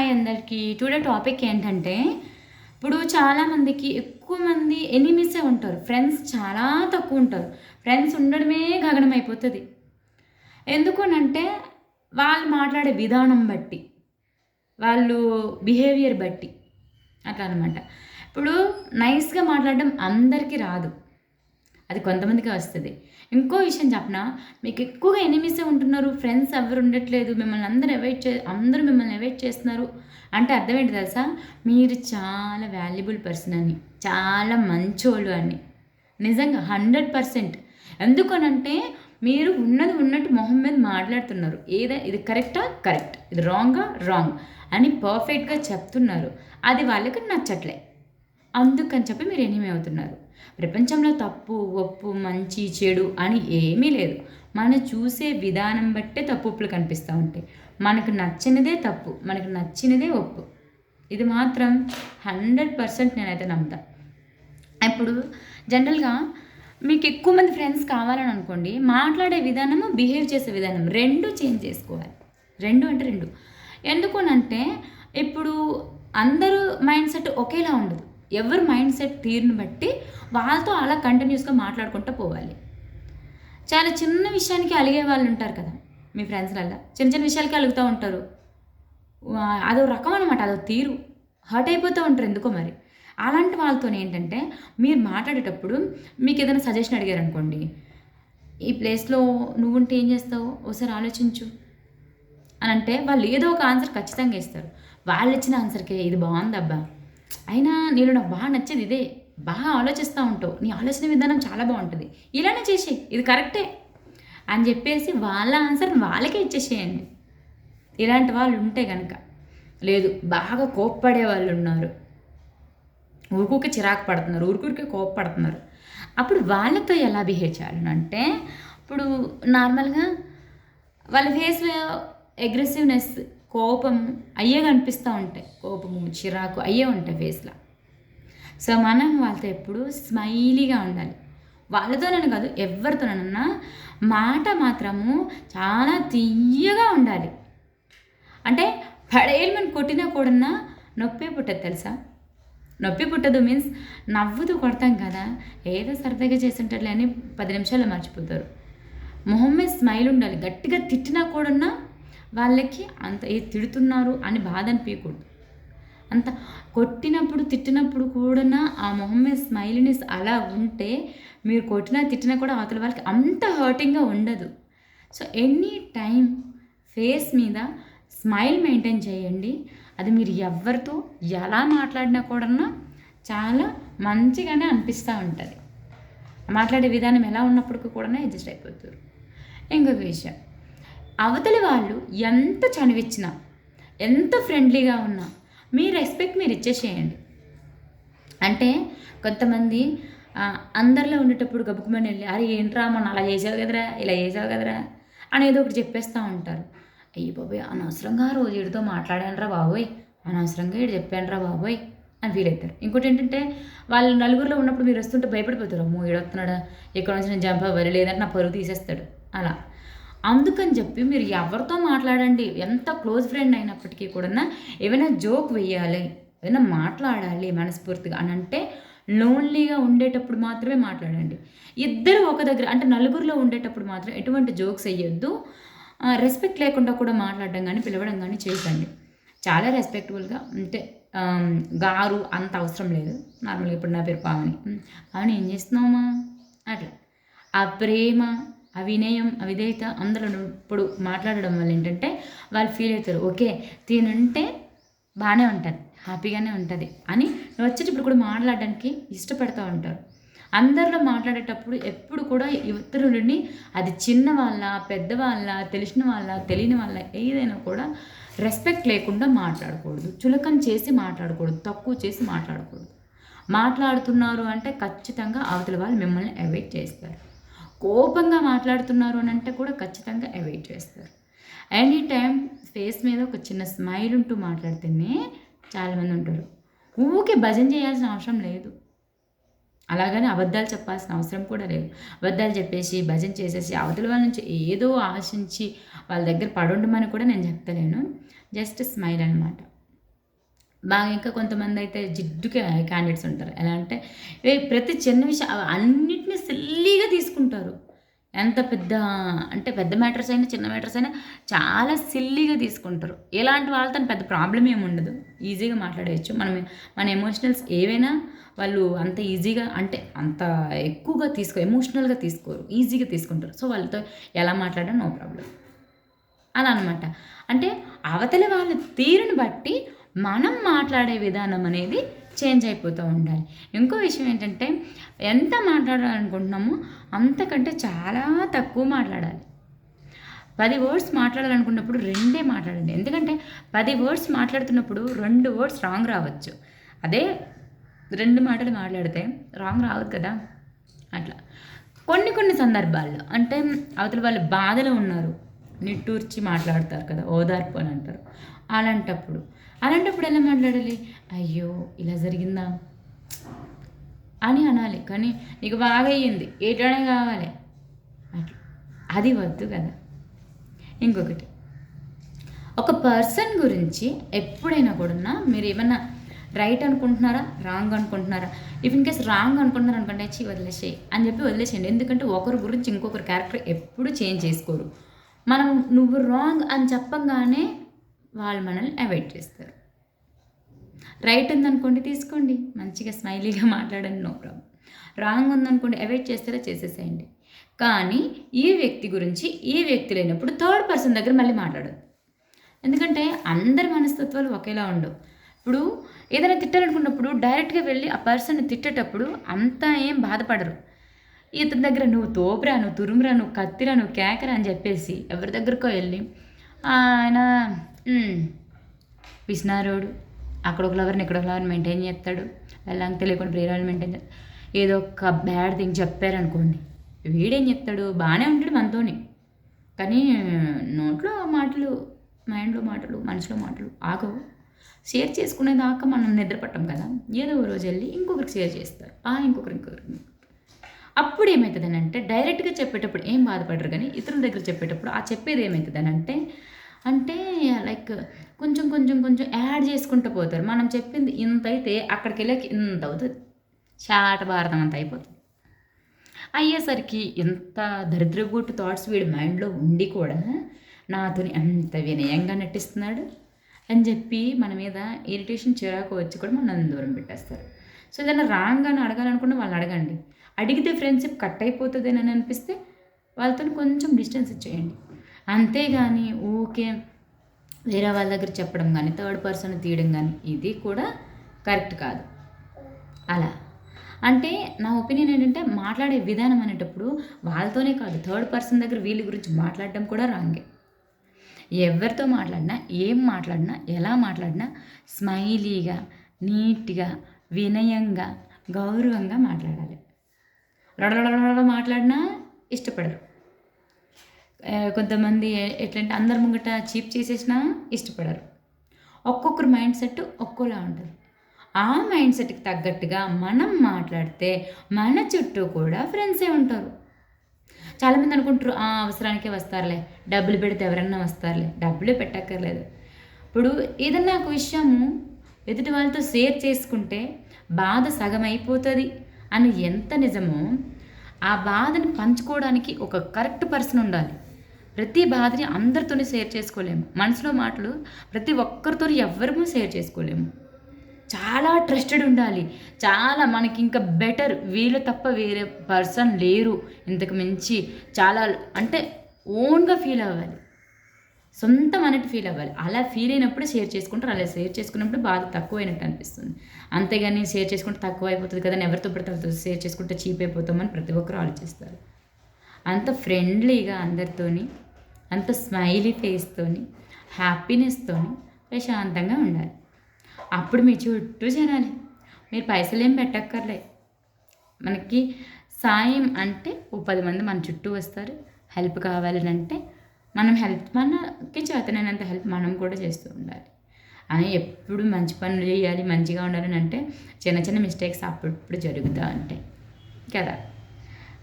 Hi అందరికీ. Today topic ఏంటంటే ఇప్పుడు చాలామందికి ఎక్కువ మంది ఎనిమిసే ఉంటారు. ఫ్రెండ్స్ చాలా తక్కువ ఉంటారు. ఫ్రెండ్స్ ఉండడమే గగనం అయిపోతుంది. ఎందుకనంటే వాళ్ళు మాట్లాడే విధానం బట్టి వాళ్ళు బిహేవియర్ బట్టి అట్లా అనమాట ఇప్పుడు నైస్గా మాట్లాడడం అందరికీ రాదు. అది కొంతమందికి వస్తుంది. ఇంకో విషయం చెప్పనా? మీకు ఎక్కువగా ఎనిమిసే ఉంటున్నారు ఫ్రెండ్స్ ఎవరు ఉండట్లేదు మిమ్మల్ని అందరూ అవాయిడ్ చే అందరూ మిమ్మల్ని అవాయిడ్ చేస్తున్నారు అంటే అర్థం ఏంటి తెలుసా? మీరు చాలా వాల్యుబుల్ పర్సన్ అని చాలా మంచోళ్ళు అని నిజంగా హండ్రెడ్ పర్సెంట్. ఎందుకనంటే మీరు ఉన్నది ఉన్నట్టు మొహం మీద మాట్లాడుతున్నారు. ఏదో ఇది కరెక్టా? కరెక్ట్. ఇది రాంగా? రాంగ్. అని పర్ఫెక్ట్గా చెప్తున్నారు. అది వాళ్ళకి నచ్చట్లే. అందుకని చెప్పి మీరు ఎనిమి అవుతున్నారు. ప్రపంచంలో తప్పు ఒప్పు మంచి చెడు అని ఏమీ లేదు. మనం చూసే విధానం బట్టే తప్పు ఒప్పులు కనిపిస్తూ ఉంటాయి. మనకు నచ్చినదే తప్పు మనకు నచ్చినదే ఒప్పు. ఇది మాత్రం హండ్రెడ్ పర్సెంట్ నేనైతే నమ్ముతా. ఇప్పుడు జనరల్గా మీకు ఎక్కువ మంది ఫ్రెండ్స్ కావాలని అనుకోండి మాట్లాడే విధానము బిహేవ్ చేసే విధానం రెండు చేంజ్ చేసుకోవాలి. రెండు అంటే రెండు. ఎందుకునంటే ఇప్పుడు అందరూ మైండ్ సెట్ ఒకేలా ఉండదు. ఎవరి మైండ్ సెట్ తీరుని బట్టి వాళ్ళతో అలా కంటిన్యూస్గా మాట్లాడుకుంటూ పోవాలి. చాలా చిన్న విషయానికి అలిగే వాళ్ళు ఉంటారు కదా మీ ఫ్రెండ్స్లల్లా. చిన్న చిన్న విషయాలకి అలుగుతూ ఉంటారు. అదో రకం అనమాట అదో తీరు. హర్ట్ అయిపోతూ ఉంటారు ఎందుకో మరి. అలాంటి వాళ్ళతో ఏంటంటే మీరు మాట్లాడేటప్పుడు మీకు ఏదైనా సజెషన్ అడిగారు అనుకోండి ఈ ప్లేస్లో నువ్వుంటే ఏం చేస్తావు? ఒకసారి ఆలోచించు. అని అంటే వాళ్ళు ఏదో ఒక ఆన్సర్ ఖచ్చితంగా ఇస్తారు. వాళ్ళు ఇచ్చిన ఆన్సర్కే ఇది బాగుందబ్బా. అయినా నేను నాకు బాగా నచ్చేది ఇదే. బాగా ఆలోచిస్తూ ఉంటావు నీ ఆలోచన విధానం చాలా బాగుంటుంది. ఇలానే చేసే ఇది కరెక్టే. అని చెప్పేసి వాళ్ళ ఆన్సర్ వాళ్ళకే ఇచ్చేసేయండి. ఇలాంటి వాళ్ళు ఉంటే కనుక లేదు బాగా కోప్పడే వాళ్ళు ఉన్నారు. ఊరుకూకే చిరాకు పడుతున్నారు. ఊరికూరికే కోప్పడుతున్నారు అప్పుడు వాళ్ళతో ఎలా బిహేవ్ చేయాలంటే అంటే ఇప్పుడు నార్మల్గా వాళ్ళ ఫేస్లో అగ్రెసివ్నెస్ కోపం అయ్యే కనిపిస్తూ ఉంటాయి. కోపము చిరాకు అయ్యే ఉంటాయి ఫేస్లో సో మనం వాళ్ళతో ఎప్పుడు స్మైలీగా ఉండాలి. వాళ్ళతోనని కాదు ఎవరితోనన్నా మాట మాత్రము చాలా తీయగా ఉండాలి. అంటే పడేయమని కొట్టినా కూడా నొప్పే పుట్టదు తెలుసా? నొప్పి పుట్టదు మీన్స్ నవ్వుతూ కొడతాం కదా ఏదో సరదాగా చేస్తుంటారులే అని పది నిమిషాలు మర్చిపోతారు. మొహం మీద స్మైల్ ఉండాలి. గట్టిగా తిట్టినా కూడా వాళ్ళకి అంత ఏ తిడుతున్నారు అని బాధ అనిపించకూడదు అంత కొట్టినప్పుడు తిట్టినప్పుడు కూడా ఆ మొహం మీద స్మైలీనెస్ అలా ఉంటే మీరు కొట్టినా తిట్టినా కూడా అవతల వాళ్ళకి అంత హర్టింగ్గా ఉండదు. సో ఎనీ టైం ఫేస్ మీద స్మైల్ మెయింటైన్ చేయండి. అది మీరు ఎవరితో ఎలా మాట్లాడినా కూడా చాలా మంచిగానే అనిపిస్తూ ఉంటుంది. మాట్లాడే విధానం ఎలా ఉన్నప్పటికీ కూడా అడ్జస్ట్ అయిపోతారు. ఇంకొక విషయం. అవతలి వాళ్ళు ఎంత చనివిచ్చినా ఎంత ఫ్రెండ్లీగా ఉన్నా మీ రెస్పెక్ట్ మీరు ఇచ్చేసేయండి అంటే కొంతమంది అందరిలో ఉండేటప్పుడు గబుకుమని వెళ్ళి అరే ఏంట్రా మొన్న అలా చేసావు కదరా ఇలా చేసావు కదరా? అనేది ఒకటి చెప్పేస్తూ ఉంటారు. అయ్యి బాబోయ్ అనవసరంగా రోజు వీడితో మాట్లాడానరా బాబోయ్ అనవసరంగా వీడు చెప్పానరా బాబోయ్ అని ఫీల్ అవుతారు. ఇంకోటి ఏంటంటే వాళ్ళు నలుగురిలో ఉన్నప్పుడు మీరు వస్తుంటే భయపడిపోతారు. అమ్మో ఈడొస్తున్నాడా? ఇక్కడ నుంచి నేను జంప్ అవ్వాలి? లేదంటే నా పరువు తీసేస్తాడు. అలా. అందుకని చెప్పి మీరు ఎవరితో మాట్లాడండి? ఎంత క్లోజ్ ఫ్రెండ్ అయినప్పటికీ కూడా ఏమైనా జోక్ వేయాలి ఏమైనా మాట్లాడాలి మనస్ఫూర్తిగా అని అంటే లోన్లీగా ఉండేటప్పుడు మాత్రమే మాట్లాడండి. ఇద్దరు ఒక దగ్గర అంటే నలుగురిలో ఉండేటప్పుడు మాత్రం ఎటువంటి జోక్స్ వేయొద్దు. రెస్పెక్ట్ లేకుండా కూడా మాట్లాడడం కానీ పిలవడం కానీ చేయకండి. చాలా రెస్పెక్టబుల్గా అంటే గారు అంత అవసరం లేదు. నార్మల్గా ఇప్పుడు నా పేరు పావని. పావని ఏం చేస్తున్నావమ్మా? అట్లా. ఆ ప్రేమ అవినయం వినయం ఆ అందరూ ఇప్పుడు మాట్లాడడం వల్ల ఏంటంటే వాళ్ళు ఫీల్ అవుతారు. ఓకే తినంటే బాగానే ఉంటుంది హ్యాపీగానే ఉంటుంది అని వచ్చేటప్పుడు కూడా మాట్లాడడానికి ఇష్టపడుతూ ఉంటారు. అందరిలో మాట్లాడేటప్పుడు ఎప్పుడు కూడా ఇతరులని అది చిన్న వాళ్ళ పెద్దవాళ్ళ తెలిసిన వాళ్ళ తెలియని వాళ్ళ ఏదైనా కూడా రెస్పెక్ట్ లేకుండా మాట్లాడకూడదు. చులకం చేసి మాట్లాడకూడదు తక్కువ చేసి మాట్లాడకూడదు. మాట్లాడుతున్నారు అంటే ఖచ్చితంగా అవతల వాళ్ళు మిమ్మల్ని అవాయిడ్ చేస్తారు. కోపంగా మాట్లాడుతున్నారు అని అంటే కూడా ఖచ్చితంగా అవాయిడ్ చేస్తారు. ఎనీ టైం ఫేస్ మీద ఒక చిన్న స్మైల్ ఉంటూ మాట్లాడితేనే చాలామంది ఉంటారు. ఊకే భజన చేయాల్సిన అవసరం లేదు. అలాగని అబద్ధాలు చెప్పాల్సిన అవసరం కూడా లేదు. అబద్ధాలు చెప్పేసి భజన చేసేసి అవతల వాళ్ళ నుంచి ఏదో ఆశించి వాళ్ళ దగ్గర పడుండమని కూడా నేను చెప్తలేను. జస్ట్ స్మైల్ అనమాట బాగా ఇంకా కొంతమంది అయితే జిడ్డుకి క్యాండిడేట్స్ ఉంటారు. ఎలా అంటే ఏ ప్రతి చిన్న విషయం అన్నిటినీ సిల్లీగా తీసుకుంటారు. ఎంత పెద్ద అంటే పెద్ద మ్యాటర్స్ అయినా చిన్న మ్యాటర్స్ అయినా చాలా సిల్లీగా తీసుకుంటారు. ఇలాంటి వాళ్ళతో పెద్ద ప్రాబ్లం ఏమి ఉండదు. ఈజీగా మాట్లాడేయచ్చు. మనం మన ఎమోషనల్స్ ఏవైనా వాళ్ళు అంత ఈజీగా అంటే అంత ఎక్కువగా తీసుకో ఎమోషనల్గా తీసుకోరు. ఈజీగా తీసుకుంటారు. సో వాళ్ళతో ఎలా మాట్లాడడం నో ప్రాబ్లం అలా అనమాట అంటే అవతలి వాళ్ళ తీరుని బట్టి మనం మాట్లాడే విధానం అనేది చేంజ్ అయిపోతూ ఉండాలి. ఇంకో విషయం ఏంటంటే ఎంత మాట్లాడాలనుకుంటున్నామో అంతకంటే చాలా తక్కువ మాట్లాడాలి. పది వర్డ్స్ మాట్లాడాలనుకున్నప్పుడు రెండే మాట్లాడండి. ఎందుకంటే పది వర్డ్స్ మాట్లాడుతున్నప్పుడు రెండు వర్డ్స్ రాంగ్ రావచ్చు. అదే రెండు మాటలు మాట్లాడితే రాంగ్ రావద్దు కదా? అట్లా. కొన్ని కొన్ని సందర్భాల్లో అంటే అవతల వాళ్ళు బాధలో ఉన్నారు. నిట్టూర్చి మాట్లాడతారు కదా ఓదార్పు అని అంటారు. అలాంటప్పుడు అలాంటప్పుడు ఎలా మాట్లాడాలి? అయ్యో ఇలా జరిగిందా? అని అనాలి. కానీ నీకు బాగా అయ్యింది ఏటనే కావాలి. అట్లా. అది వద్దు కదా. ఇంకొకటి. ఒక పర్సన్ గురించి ఎప్పుడైనా కూడా మీరు ఏమన్నా రైట్ అనుకుంటున్నారా? రాంగ్ అనుకుంటున్నారా? ఇఫ్ ఇన్ కేస్ రాంగ్ అనుకుంటున్నారు అనుకుంటే వచ్చి వదిలేసేయి అని చెప్పి వదిలేసేయండి. ఎందుకంటే ఒకరి గురించి ఇంకొకరి క్యారెక్టర్ ఎప్పుడు చేంజ్ చేసుకోరు. మనం నువ్వు రాంగ్ అని చెప్పంగానే వాళ్ళు మనల్ని అవాయిడ్ చేస్తారు. రైట్ ఉందనుకోండి తీసుకోండి. మంచిగా స్మైలీగా మాట్లాడండి నో ప్రాబ్లం రాంగ్ ఉందనుకోండి అవాయిడ్ చేస్తారా చేసేసేయండి. కానీ ఈ వ్యక్తి గురించి ఈ వ్యక్తి లేనప్పుడు థర్డ్ పర్సన్ దగ్గర మళ్ళీ మాట్లాడదు ఎందుకంటే అందరి మనస్తత్వాలు ఒకేలా ఉండవు. ఇప్పుడు ఏదైనా తిట్టాలనుకున్నప్పుడు డైరెక్ట్గా వెళ్ళి ఆ పర్సన్ తిట్టేటప్పుడు అంతా ఏం బాధపడరు. ఇతని దగ్గర నువ్వు తోపురా నువ్వు తురుమురా నువ్వు కత్తిరా నువ్వు కేకరా అని చెప్పేసి ఎవరి దగ్గరకో వెళ్ళి ఆయన పిసినారోడు అక్కడ ఒక లవర్ని ఇక్కడ ఒక లవర్ని మెయింటైన్ చేస్తాడు. వెళ్ళాక తెలియకుండా ప్రేరాలు మెయింటైన్ చేస్తాడు ఏదో ఒక బ్యాడ్ థింగ్ చెప్పారనుకోండి వీడేం చెప్తాడు? బాగానే ఉంటాడు మనతోని. కానీ నోట్లో మాటలు మైండ్లో మాటలు మనసులో మాటలు ఆగవు. షేర్ చేసుకునేదాకా మనం నిద్రపట్టం కదా. ఏదో ఒక రోజు వెళ్ళి ఇంకొకరికి షేర్ చేస్తారు. ఆ ఇంకొకరు ఇంకొకరికి. అప్పుడు ఏమవుతుందని అంటే డైరెక్ట్గా చెప్పేటప్పుడు ఏం బాధపడరు కానీ ఇతరుల దగ్గర చెప్పేటప్పుడు ఆ చెప్పేది ఏమవుతుందని అంటే అంటే లైక్ కొంచెం కొంచెం కొంచెం యాడ్ చేసుకుంటూ పోతారు. మనం చెప్పింది ఇంత అయితే అక్కడికి వెళ్ళాక ఇంత అవుతుంది. చాట భారతం అంత అయిపోతుంది. అయ్యేసరికి ఇంత దరిద్రగూటు థాట్స్ వీడి మైండ్లో ఉండి కూడా నాతోని అంత వినయంగా నటిస్తున్నాడు అని చెప్పి మన మీద ఇరిటేషన్ చిరాకు వచ్చి కూడా మనం దూరం పెట్టేస్తారు. సో ఏదైనా రాంగ్ అని అడగాలనుకుంటే వాళ్ళు అడగండి. అడిగితే ఫ్రెండ్షిప్ కట్ అయిపోతుందని అనిపిస్తే వాళ్ళతో కొంచెం డిస్టెన్స్ ఇచ్చేయండి. అంతేగాని ఓకే వేరే వాళ్ళ దగ్గర చెప్పడం కానీ థర్డ్ పర్సన్ తీయడం కానీ ఇది కూడా కరెక్ట్ కాదు. అలా. అంటే నా ఒపీనియన్ ఏంటంటే మాట్లాడే విధానం అనేటప్పుడు వాళ్ళతోనే కాదు థర్డ్ పర్సన్ దగ్గర వీళ్ళ గురించి మాట్లాడడం కూడా రాంగే ఎవరితో మాట్లాడినా ఏం మాట్లాడినా ఎలా మాట్లాడినా స్మైలీగా నీట్గా వినయంగా గౌరవంగా మాట్లాడాలి. రడరడ మాట్లాడినా ఇష్టపడరు. కొంతమంది ఎట్లంటే అందరి ముంగట చీప్ చేసేసినా ఇష్టపడరు. ఒక్కొక్కరు మైండ్ సెట్ ఒక్కోలా ఉంటుంది. ఆ మైండ్ సెట్కి తగ్గట్టుగా మనం మాట్లాడితే మన చుట్టూ కూడా ఫ్రెండ్సే ఉంటారు. చాలామంది అనుకుంటారు ఆ అవసరానికే వస్తారులే డబ్బులు పెడితే ఎవరన్నా వస్తారులే డబ్బులు పెట్టక్కర్లేదు. ఇప్పుడు ఏదన్నా ఒక విషయము ఎదుటి వాళ్ళతో షేర్ చేసుకుంటే బాధ సగం అయిపోతుంది అని ఎంత నిజమో ఆ బాధని పంచుకోవడానికి ఒక కరెక్ట్ పర్సన్ ఉండాలి. ప్రతి బాధని అందరితోనే షేర్ చేసుకోలేము. మనసులో మాటలు ప్రతి ఒక్కరితో ఎవరము షేర్ చేసుకోలేము. చాలా ట్రస్టెడ్ ఉండాలి. చాలా మనకి ఇంకా బెటర్ వీళ్ళు తప్ప వేరే పర్సన్ లేరు. ఇంతకు మించి చాలా అంటే ఓన్గా ఫీల్ అవ్వాలి. సొంతం అన్నట్టు ఫీల్ అవ్వాలి. అలా ఫీల్ అయినప్పుడు షేర్ చేసుకుంటారు. అలా షేర్ చేసుకున్నప్పుడు బాధ తక్కువైనట్టు అనిపిస్తుంది. అంతేగాని షేర్ చేసుకుంటే తక్కువ అయిపోతుంది కదా ఎవరితో పడితే షేర్ చేసుకుంటే చీప్ అయిపోతామని ప్రతి ఒక్కరు ఆలోచిస్తారు. అంత ఫ్రెండ్లీగా అందరితోని అంత స్మైలీ ఫేస్తోని హ్యాపీనెస్తోని ప్రశాంతంగా ఉండాలి. అప్పుడు మీ చుట్టూ జనాలి. మీరు పైసలు ఏం పెట్టక్కర్లే. మనకి సాయం అంటే ఓ పది మంది మన చుట్టూ వస్తారు. హెల్ప్ కావాలని అంటే మనం హెల్ప్ మనకి చేతనైనంత హెల్ప్ మనం కూడా చేస్తూ ఉండాలి. అని ఎప్పుడు మంచి పనులు చేయాలి మంచిగా ఉండాలని అంటే చిన్న చిన్న మిస్టేక్స్ అప్పుడప్పుడు జరుగుతూ ఉంటాయి. కదా?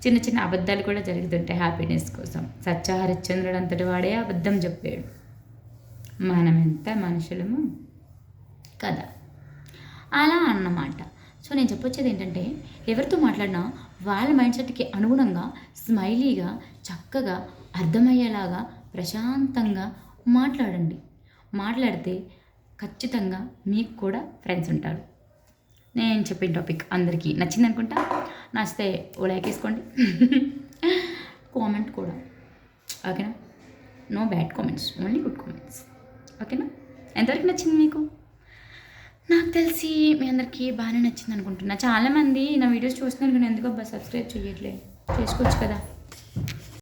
చిన్న చిన్న అబద్ధాలు కూడా జరుగుతుంటాయి హ్యాపీనెస్ కోసం. సత్య హరిశ్చంద్రుడు అంతటి వాడే అబద్ధం చెప్పాడు. మనం ఎంత మనుషులము? కదా? అలా అన్నమాట. సో నేను చెప్పొచ్చేది ఏంటంటే ఎవరితో మాట్లాడినా వాళ్ళ మైండ్ సెట్కి అనుగుణంగా స్మైలీగా చక్కగా అర్థమయ్యేలాగా ప్రశాంతంగా మాట్లాడండి. మాట్లాడితే ఖచ్చితంగా మీకు కూడా ఫ్రెండ్స్ ఉంటారు. నేను చెప్పిన టాపిక్ అందరికీ నచ్చింది అనుకుంటా నచ్చితే ఓ లైక్ వేసుకోండి. కామెంట్ కూడా. ఓకేనా no? Bad comments only good comments ఓకేనా ఎంతవరకు నచ్చింది మీకు? నాకు తెలిసి మీ అందరికీ బాగానే నచ్చింది అనుకుంటున్నా చాలామంది నా వీడియోస్ చూస్తున్నారు కానీ ఎందుకో అబ్బా సబ్స్క్రైబ్ చేయట్లేదు చేసుకోవచ్చు కదా.